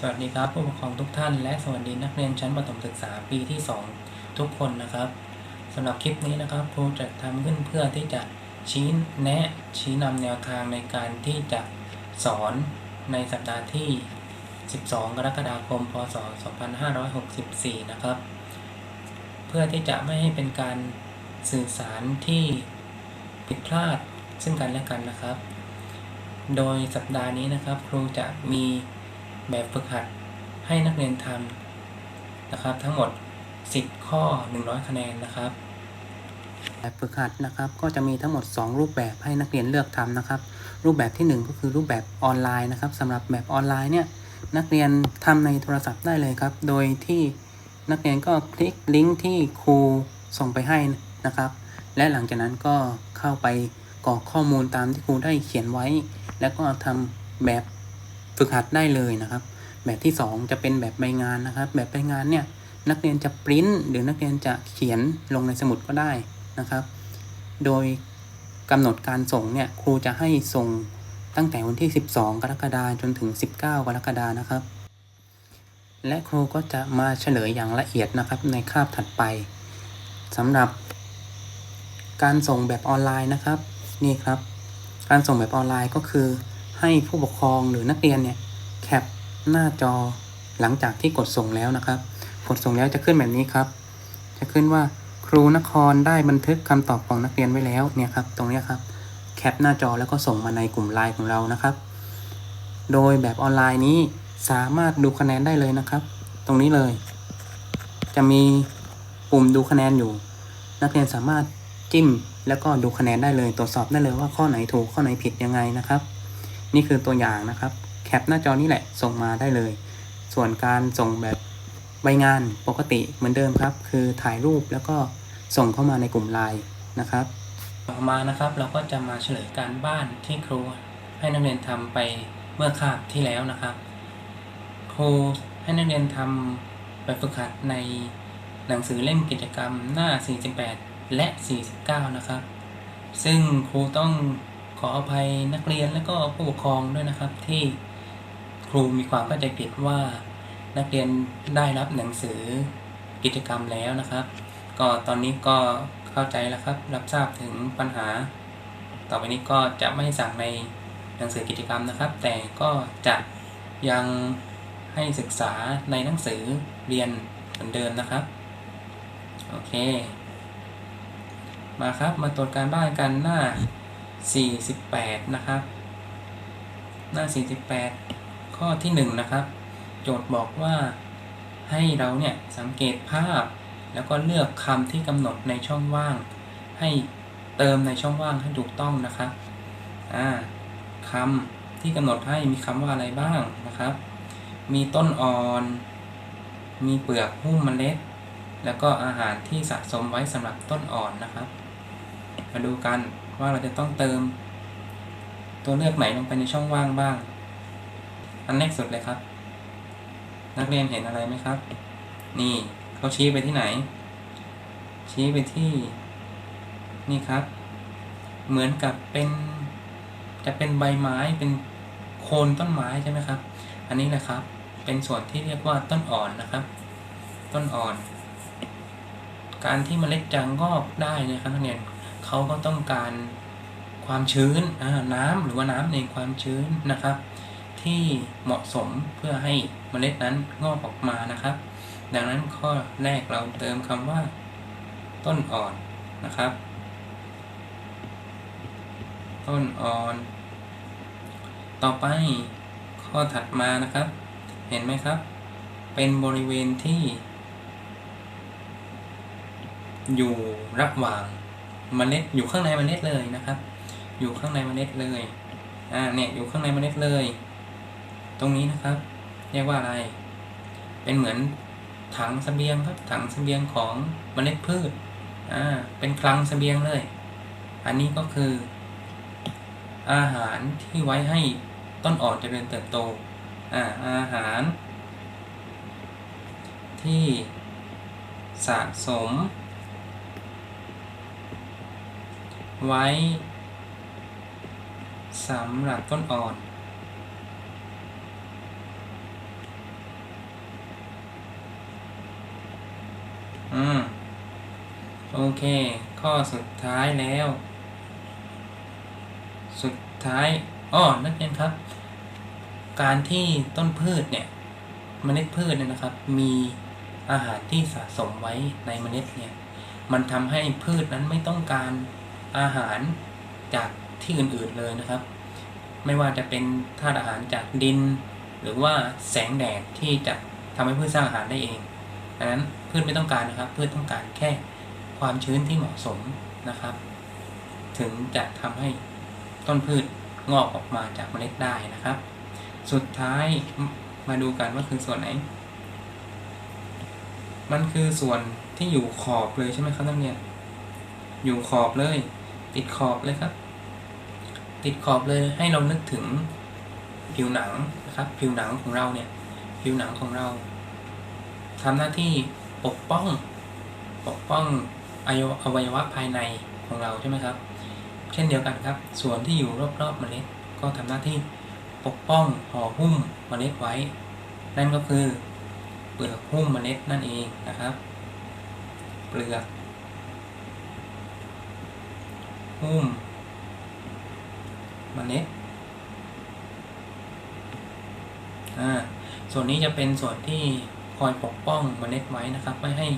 สวัสดีครับผู้ปกครองทุกท่าน และสวัสดีนักเรียนชั้นประถมศึกษาปีที่ 2 ทุกคนนะครับสำหรับคลิปนี้นะครับครูจะทำขึ้นเพื่อที่จะชี้แนะชี้นำแนวทางในการที่จะสอนในสัปดาห์ที่ 12 กรกฎาคม พศ 2564 นะครับ เพื่อที่จะไม่ให้เป็นการสื่อสารที่ผิดพลาดซึ่งกันและกันนะครับ โดยสัปดาห์นี้นะครับ ครูจะมี แบบฝึกหัดให้นักเรียนทำนะครับ ทั้งหมด 10 ข้อ 100 คะแนนนะครับ แบบฝึกหัดนะครับก็จะมีทั้งหมด 2 รูปแบบให้นักเรียนเลือกทำนะครับ รูปแบบที่ 1 ก็คือรูปแบบออนไลน์นะครับสำหรับแบบออนไลน์เนี่ยนักเรียนทำในโทรศัพท์ได้เลยครับ โดยที่นักเรียนก็คลิกลิงก์ที่ครูส่งไปให้นะครับ และหลังจากนั้นก็เข้าไปกรอกข้อมูลตามที่ครูได้เขียนไว้ แล้วก็ทำแบบ ฝึกหัดได้เลยนะครับ แบบที่ 2 จะเป็นแบบใบงานนะครับ แบบใบงานเนี่ยนักเรียนจะปริ้นหรือนักเรียนจะเขียนลงในสมุดก็ได้นะครับ โดยกำหนดการส่งเนี่ยครูจะให้ส่งตั้งแต่วันที่ 12 กรกฎาคมจนถึง 19 กรกฎาคมนะครับ และครูก็จะมาเฉลยอย่างละเอียดนะครับในคาบถัดไปสำหรับ การส่งแบบออนไลน์นะครับนี่ครับ การส่งแบบออนไลน์ก็คือ ให้ผู้ปกครองหรือนักเรียนเนี่ยแคปหน้าจอหลังจากที่กดส่งแล้วนะครับ กดส่งแล้วจะขึ้นแบบนี้ครับ จะขึ้นว่าครูนครได้บันทึกคำตอบของนักเรียนไว้แล้วเนี่ยครับ ตรงนี้ครับแคปหน้าจอแล้วก็ส่งมาในกลุ่มไลน์ของเรานะครับ โดยแบบออนไลน์นี้สามารถดูคะแนนได้เลยนะครับ ตรงนี้เลย จะมีปุ่มดูคะแนนอยู่ นักเรียนสามารถจิ้มแล้วก็ดูคะแนนได้เลย ตรวจสอบได้เลยว่าข้อไหนถูกข้อไหนผิดยังไงนะครับ นี่คือตัวอย่างนะครับ แคปหน้าจอนี่แหละส่งมาได้เลย ส่วนการส่งแบบใบงานปกติเหมือนเดิมครับ คือถ่ายรูปแล้วก็ส่งเข้ามาในกลุ่มไลน์นะครับต่อมานะครับเราก็จะมาเฉลยการบ้านที่ครูให้นักเรียนทำไปเมื่อคาบที่แล้วนะครับ ครูให้นักเรียนทำแบบฝึกหัดในหนังสือเล่มกิจกรรมหน้า 48 และ 49 นะครับ ซึ่งครูต้อง ขออภัยนักเรียนและก็ผู้ปกครองด้วยนะครับ ที่ครูมีความเข้าใจผิดว่านักเรียนได้รับหนังสือกิจกรรมแล้วนะครับ ก็ตอนนี้ก็เข้าใจแล้วครับ รับทราบถึงปัญหา ต่อไปนี้ก็จะไม่สั่งในหนังสือกิจกรรมนะครับ แต่ก็จะยังให้ศึกษาในหนังสือเรียนเหมือนเดิมนะครับ โอเค มาครับมาตรวจการบ้านกันหน้า 48 นะครับ หน้า 48 ข้อที่ 1 นะครับ โจทย์บอกว่าให้เราเนี่ยสังเกตภาพ แล้วก็เลือกคำที่กำหนดในช่องว่าง ให้เติมในช่องว่างให้ถูกต้องนะครับอ่าคำที่กำหนดให้มีคำว่าอะไรบ้างนะครับ มีต้นอ่อน มีเปลือกหุ้มเมล็ด แล้วก็อาหารที่สะสมไว้สำหรับต้นอ่อนนะครับ มาดูกัน ว่าเราจะต้องเติม ตัวเลือกไหนลงไปในช่องว่างบ้าง อันแรกสุดเลยครับ นักเรียนเห็นอะไรไหมครับ นี่เขาชี้ไปที่ไหน ชี้ไปที่ นี่ครับ เหมือนกับเป็น จะเป็นใบไม้เป็นโคนต้นไม้ใช่ไหมครับ อันนี้แหละครับ เป็นส่วนที่เรียกว่าต้นอ่อนนะครับ ต้นอ่อน การที่มเมล็ดจะงอกได้นะครับนักเรียน เขาก็ต้องการความชื้นน้ำหรือว่าน้ำในความชื้นนะครับ ที่เหมาะสมเพื่อให้เมล็ดนั้นงอกออกมานะครับ ดังนั้นข้อแรกเราเติมคำว่า ต้นอ่อนนะครับ ต้นอ่อน ต่อไปข้อถัดมานะครับ เห็นไหมครับ เป็นบริเวณที่ อยู่ระหว่าง มันเมล็ดอยู่ข้างในมันเมล็ดเลยนะครับ อยู่ข้างในมันเมล็ดเลยอ่าเนี่ยอยู่ข้างในมันเมล็ดเลย ตรงนี้นะครับ เรียกว่าอะไร เป็นเหมือนถังสเสบียงครับถังสเสบียงของมเมล็ดพืชอ่าเป็นคลังสเสบียงเลย อันนี้ก็คือ อาหารที่ไว้ให้ต้นอ่อนเจริญเติบโตอ่าอาหาร ที่สะสม ไว้สำหรับต้นอ่อน อืม โอเค ข้อสุดท้ายแล้ว สุดท้ายอ๋อนักเรียนครับ การที่ต้นพืชเนี่ยมเมล็ดพืชเนี่ยนะครับ มีอาหารที่สะสมไว้ในเมล็ดเนี่ย มันทำให้พืชนั้นไม่ต้องการ อาหารจากที่อื่นๆเลยนะครับ ไม่ว่าจะเป็นธาตุอาหารจากดิน หรือว่าแสงแดดที่จะทำให้พืชสร้างอาหารได้เองดังนั้นพืชไม่ต้องการนะครับ พืชต้องการแค่ความชื้นที่เหมาะสมนะครับ ถึงจะทำให้ต้นพืชงอกออกมาจากเมล็ดได้นะครับ สุดท้ายมาดูกันว่าคือส่วนไหน มันคือส่วนที่อยู่ขอบเลยใช่ไหมครับนักเรียนอยู่ขอบเลย ติดขอบเลยครับ ติดขอบเลยให้เรานึกถึงผิวหนังนะครับ ผิวหนังของเราเนี่ย ผิวหนังของเราทำหน้าที่ปกป้อง ปกป้องอวัยวะภายในของเราใช่ไหมครับ เช่นเดียวกันครับ ส่วนที่อยู่รอบๆเมล็ดก็ทำหน้าที่ปกป้องห่อหุ้มเมล็ดไว้ นั่นก็คือเปลือกหุ้มเมล็ดนั่นเองนะครับ เปลือก หุ้มเมล็ดอ่าส่วนนี้จะเป็นส่วนที่คอยปกป้องเมล็ดไว้นะครับ ไม่ให้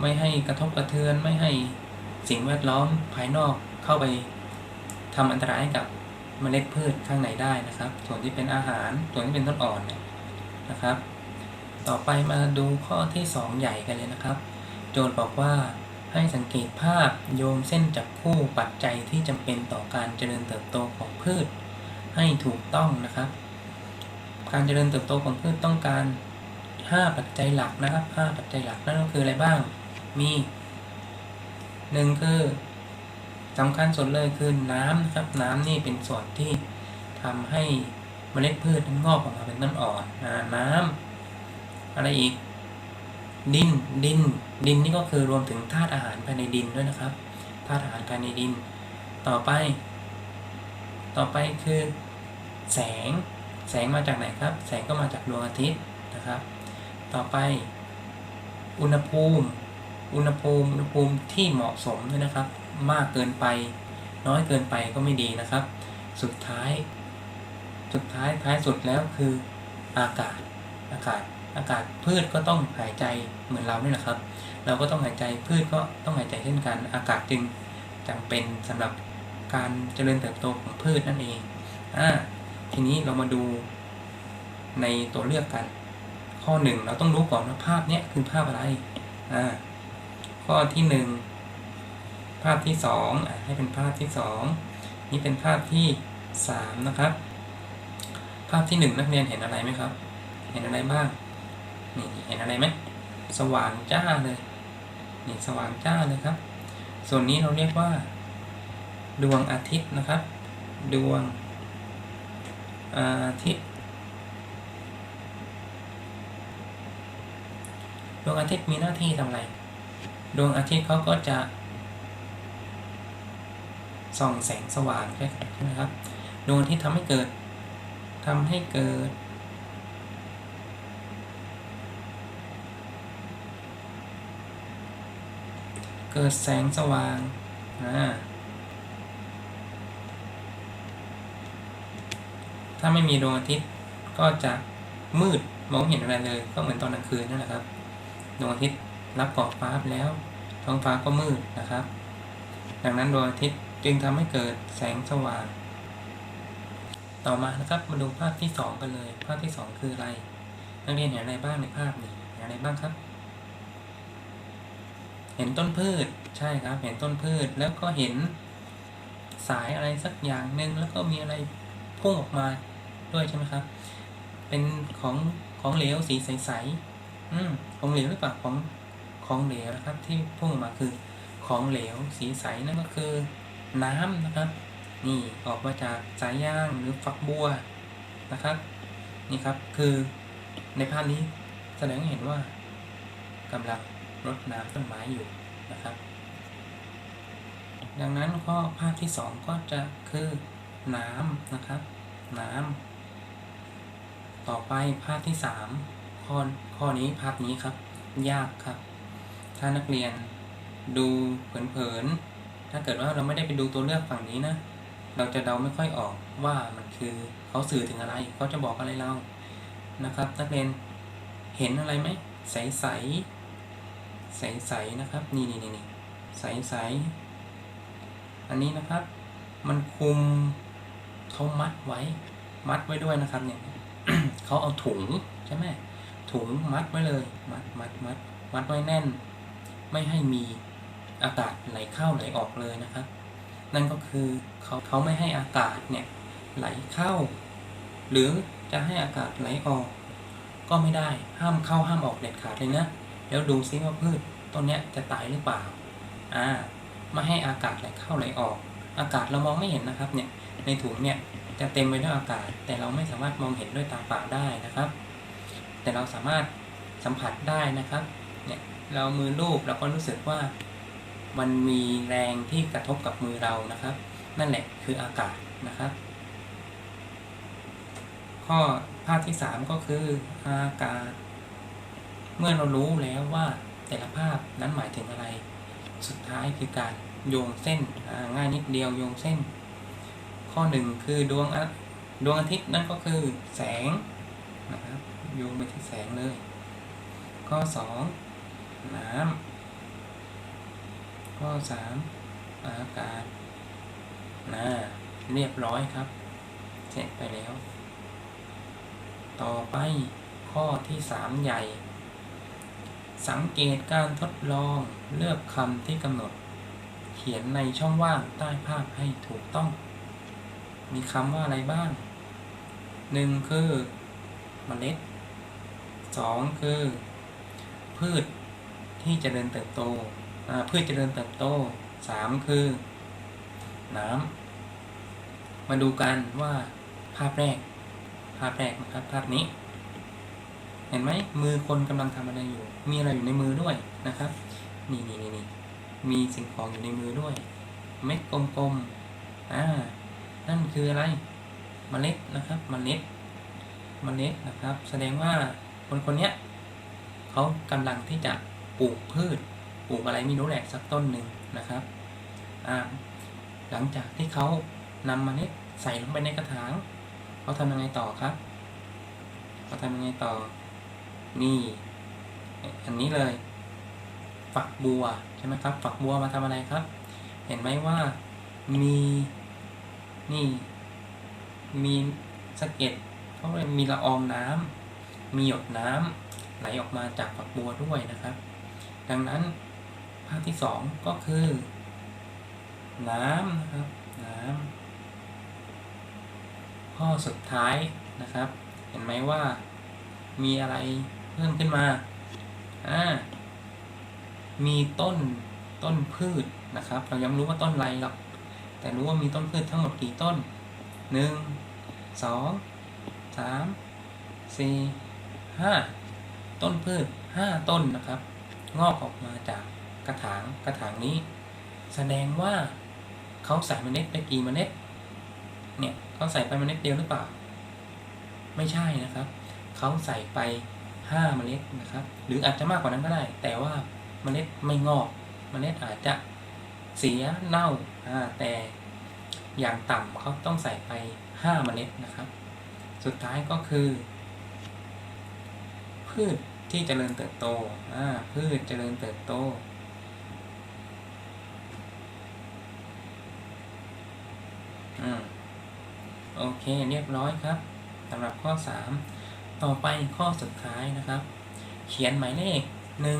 ไม่ให้กระทบกระเทือนไม่ให้สิ่งแวดล้อมภายนอกเข้าไปทำอันตรายกับเมล็ดพืชข้างในได้นะครับ ส่วนที่เป็นอาหารส่วนที่เป็นต้นอ่อนเนี่ยนะครับ ต่อไปมาดูข้อที่ 2 ใหญ่กันเลยนะครับ โจทย์บอกว่า ให้สังเกตภาพโยงเส้นจับคู่ปัจจัยที่จำเป็นต่อการเจริญเติบโตของพืช ให้ถูกต้องนะครับ การเจริญเติบโตของพืชต้องการ 5 ปัจจัยหลักนะครับ 5 ปัจจัยหลักนั่นก็คืออะไรบ้าง มีหนึ่งคือสำคัญสุดเลยคือน้ำนะครับ น้ำนี่เป็นส่วนที่ทำให้เมล็ดพืชงอกออกมาเป็นต้นอ่อนนะน้ำอะไรอีก ดินดิน ดินนี่ก็คือรวมถึงธาตุอาหารภายในดินด้วยนะครับธาตุอาหารภายในดิน ต่อไป ต่อไปคือ แสง แสงมาจากไหนครับ แสงก็มาจากดวงอาทิตย์นะครับ ต่อไป อุณหภูมิ อุณหภูมิอุณหภูมิที่เหมาะสมด้วยนะครับ มากเกินไป น้อยเกินไปก็ไม่ดีนะครับ สุดท้าย สุดท้ายท้ายสุดแล้วคืออากาศอากาศ อากาศพืชก็ต้องหายใจเหมือนเรานี่แหละครับ เราก็ต้องหายใจพืชก็ต้องหายใจเช่นกัน อากาศจึงจำเป็นสำหรับการเจริญเติบโตของพืชนั่นเองอ่าทีนี้เรามาดูในตัวเลือกกัน ข้อหนึ่งเราต้องรู้ก่อนว่าภาพเนี้ยคือภาพอะไรอ่าข้อที่หนึ่งภาพที่สองอะให้เป็นภาพที่สองนี่เป็นภาพที่สามนะครับ ภาพที่หนึ่งนักเรียนเห็นอะไรไหมครับ เห็นอะไรบ้าง นี่เห็นอะไรไหมสว่างจ้าเลยนี่สว่างจ้าเลยครับ ส่วนนี้เราเรียกว่า ดวงอาทิตย์นะครับ ดวงอาทิตย์ดวงอาทิตย์มีหน้าที่ทำอะไร ดวงอาทิตย์เขาก็จะส่องแสงสว่างใช่ไหมครับ ดวงอาทิตย์ทำให้เกิดทำให้เกิด กิดแสงสว่างถ้าไม่มีดวงอาทิตย์ก็จะมืดมองเห็นอะไรเลย ก็เหมือนตอนกลางคืนนั่นแหละครับดวงอาทิตย์รับขอบฟ้าไปแล้ว ท้องฟ้าก็มืดนะครับ ดังนั้นดวงอาทิตย์จึงทำให้เกิดแสงสว่าง ต่อมานะครับมาดูภาพที่สองกันเลย ภาพที่สองคืออะไร นักเรียนเห็นอะไรบ้างในภาพนี้เห็นอะไรบ้างครับ เห็นต้นพืชใช่ครับ เห็นต้นพืชแล้วก็เห็นสายอะไรสักอย่างหนึ่งแล้วก็มีอะไรพุ่งออกมาด้วยใช่ไหมครับ เป็นของของเหลวสีใสๆอืมของเหลวหรือเปล่าของของเหลวนะครับ ที่พุ่งออกมาคือของเหลวสีใสนั่นก็คือน้ำนะครับ นี่ออกมาจากสายย่างหรือฝักบัวนะครับ นี่ครับคือในภาพนี้แสดงให้เห็นว่ากำลัง รดน้ำต้นไม้อยู่นะครับ ดังนั้นข้อภาพที่สองก็จะคือน้ำนะครับ น้ำต่อไปภาพที่สามข้อข้อนี้ภาพนี้ครับ ยากครับ ถ้านักเรียนดูเผินๆถ้าเกิดว่าเราไม่ได้ไปดูตัวเลือกฝั่งนี้นะ เราจะเดาไม่ค่อยออกว่ามันคือเขาสื่อถึงอะไรเขาจะบอกอะไรเรานะครับ นักเรียนเห็นอะไรไหมใสใส ใสๆนะครับ นี่นี่นี่ใสๆอันนี้นะครับ มันคุมเขามัดไว้ มัดไว้ด้วยนะครับเนี่ยเขาเอาถุงใช่ไหมถุงมัดไว้เลย มัดมัดมัดมัดไว้แน่น ไม่ให้มีอากาศไหลเข้าไหลออกเลยนะครับ นั่นก็คือเขาเขาไม่ให้อากาศเนี่ยไหลเข้า หรือจะให้อากาศไหลออก ก็ไม่ได้ห้ามเข้าห้ามออกเด็ดขาดเลยนะ แล้วดูซิว่าพืชต้นเนี้ยจะตายหรือเปล่า อ่า ไม่ให้อากาศไหลเข้าไหลออก อากาศเรามองไม่เห็นนะครับเนี่ย ในถุงเนี่ยจะเต็มไปด้วยอากาศ แต่เราไม่สามารถมองเห็นด้วยตาเปล่าได้นะครับ แต่เราสามารถสัมผัสได้นะครับ เนี่ย เรามือลูบเราก็รู้สึกว่ามันมีแรงที่กระทบกับมือเรานะครับ นั่นแหละคืออากาศนะครับ ข้อภาพที่สามก็คืออากาศ เมื่อเรารู้แล้วว่าแต่ละภาพนั้นหมายถึงอะไร สุดท้ายคือการโยงเส้นง่ายนิดเดียวโยงเส้น ข้อหนึ่งคือดวงอาดวงอาทิตย์นั่นก็คือแสงนะครับโยงไปที่แสงเลย ข้อสองน้ำข้อสามอากาศนะเรียบร้อยครับ เสร็จไปแล้ว ต่อไปข้อที่สามใหญ่ สังเกตการทดลองเลือกคำที่กำหนด เขียนในช่องว่างใต้ภาพให้ถูกต้อง มีคำว่าอะไรบ้างหนึ่งคือเมล็ดสองคือ พืชที่เจริญเติบโตพืชเจริญเติบโตสามคือ น้ำมาดูกันว่าภาพแรก ภาพแรกนะครับ ภาพนี้ เห็นไหมมือคนกำลังทำอะไรอยู่ มีอะไรอยู่ในมือด้วยนะครับ นี่นี่นี่นมีสิ่งของอยู่ในมือด้วย เม็ดกลมๆอ่านั่นคืออะไรเมล็ดนะครับเมล็ดเมล็ดนะครับ แสดงว่าคนคนนี้เขากำลังที่จะปลูกพืช ปลูกอะไรไม่รู้แหละสักต้นหนึ่งนะครับอ่าหลังจากที่เขานำเมล็ดใส่ลงไปในกระถางเขาทำยังไงต่อครับเขาทำยังไงต่อ นี่อันนี้เลย ฝักบัวใช่ไหมครับ ฝักบัวมาทำอะไรครับ เห็นไหมว่ามีนี่ มีสะเก็ดเขาเรียกมีละอองน้ำมีหยดน้ำไหลออกมาจากฝักบัวด้วยนะครับ ดังนั้นภาพที่สองก็คือ น้ำนะครับ น้ำข้อสุดท้ายนะครับ เห็นไหมว่ามีอะไร เพิ่มขึ้นมา อ่า มีต้นต้นพืชนะครับ เรายังรู้ว่าต้นไรหรอก แต่รู้ว่ามีต้นพืชทั้งหมดกี่ต้นหนึ่งสองสามสี่ห้าต้นพืชห้าต้นนะครับ งอกออกมาจากกระถางกระถางนี้ แสดงว่าเขาใส่เมล็ดไปกี่เมล็ดเนี่ยเขาใส่ไปเมล็ดเดียวหรือเปล่า ไม่ใช่นะครับ เขาใส่ไป ห้าเมล็ดนะครับ หรืออาจจะมากกว่านั้นก็ได้ แต่ว่าเมล็ดไม่งอก เมล็ดอาจจะเสียเน่าแต่อย่างต่ำเขาต้องใส่ไปห้าเมล็ดนะครับ สุดท้ายก็คือ พืชที่เจริญเติบโตพืชเจริญเติบโตอโอเคเรียบร้อยครับสำหรับข้อ 3 ต่อไปข้อสุดท้ายนะครับ เขียนหมายเลข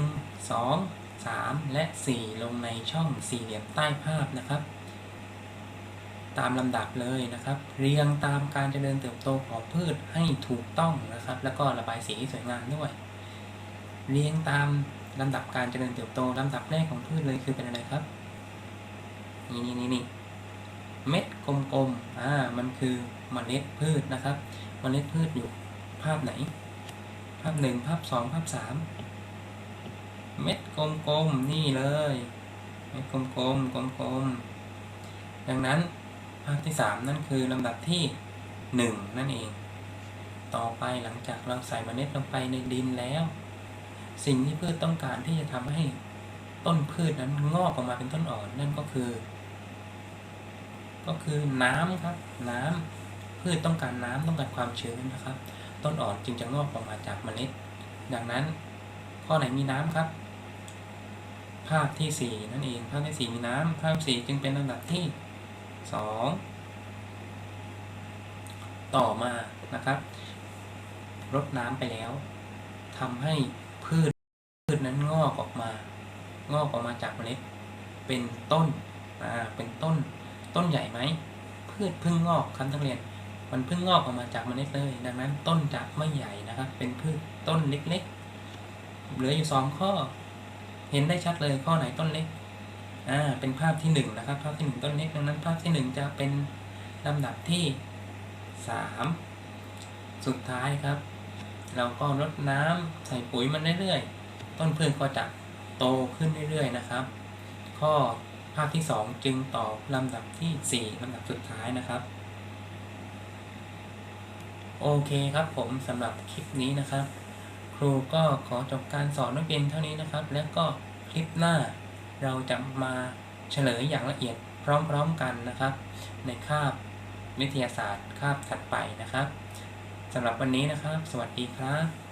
1 2 3 และ 4 ลงในช่องสี่เหลี่ยมใต้ภาพนะครับ ตามลำดับเลยนะครับ เรียงตามการเจริญเติบโตของพืชให้ถูกต้องนะครับ แล้วก็ระบายสีสวยงามด้วย เรียงตามลำดับการเจริญเติบโตลำดับแรกของพืชเลยคือเป็นอะไรครับ นี่นี่นี่นี่เม็ดกลมๆ อ่า มันคือเมล็ดพืชนะครับเมล็ดพืชอยู่ ภาพไหน ภาพหนึ่งภาพสองภาพสามเม็ดกลมๆนี่เลยเม็ดกลมๆกลมๆดังนั้นภาพที่สามนั่นคือลำดับที่หนึ่งนั่นเอง ต่อไปหลังจากเราใส่เมล็ดลงไปในดินแล้ว สิ่งที่พืชต้องการที่จะทำให้ต้นพืชนั้นงอกออกมาเป็นต้นอ่อนนั่นก็คือ ก็คือน้ำครับน้ำพืชต้องการน้ำต้องการความชื้นนะครับ ต้นอ่อนจึงจะงอกออกมาจากเมล็ด ดังนั้น ข้อไหนมีน้ำครับ ภาพที่สี่นั่นเอง ภาพที่สี่มีน้ำภาพสี่จึงเป็นลำดับที่สองต่อมานะครับรดน้ำไปแล้วทำให้พืชพืชนั้นงอกออกมา งอกออกมาจากเมล็ด เป็นต้นอ่าเป็นต้นต้นใหญ่ไหมพืชพิ่งงอกครับนักเรียน มันเพิ่งงอกออกมาจากเมล็ดเลย ดังนั้นต้นจะไม่ใหญ่นะครับ เป็นพืชต้นเล็กๆ เหลืออยู่สองข้อ เห็นได้ชัดเลยข้อไหนต้นเล็ก อ่า เป็นภาพที่หนึ่งนะครับ ภาพที่หนึ่งต้นเล็ก ดังนั้น ภาพที่หนึ่งจะเป็นลำดับที่สามสุดท้ายครับ เราก็รดน้ำใส่ปุ๋ยมันเรื่อยๆ ต้นพืชก็จะโตขึ้นเรื่อยๆ นะครับ ข้อภาพที่สองจึงตอบลำดับที่สี่ลำดับสุดท้ายนะครับ โอเคครับผมสำหรับคลิปนี้นะครับ ครูก็ขอจบการสอนนักเรียนเท่านี้นะครับ แล้วก็คลิปหน้าเราจะมาเฉลยอย่างละเอียดพร้อมๆกันนะครับ ในคาบวิทยาศาสตร์คาบถัดไปนะครับสำหรับวันนี้นะครับ สวัสดีครับ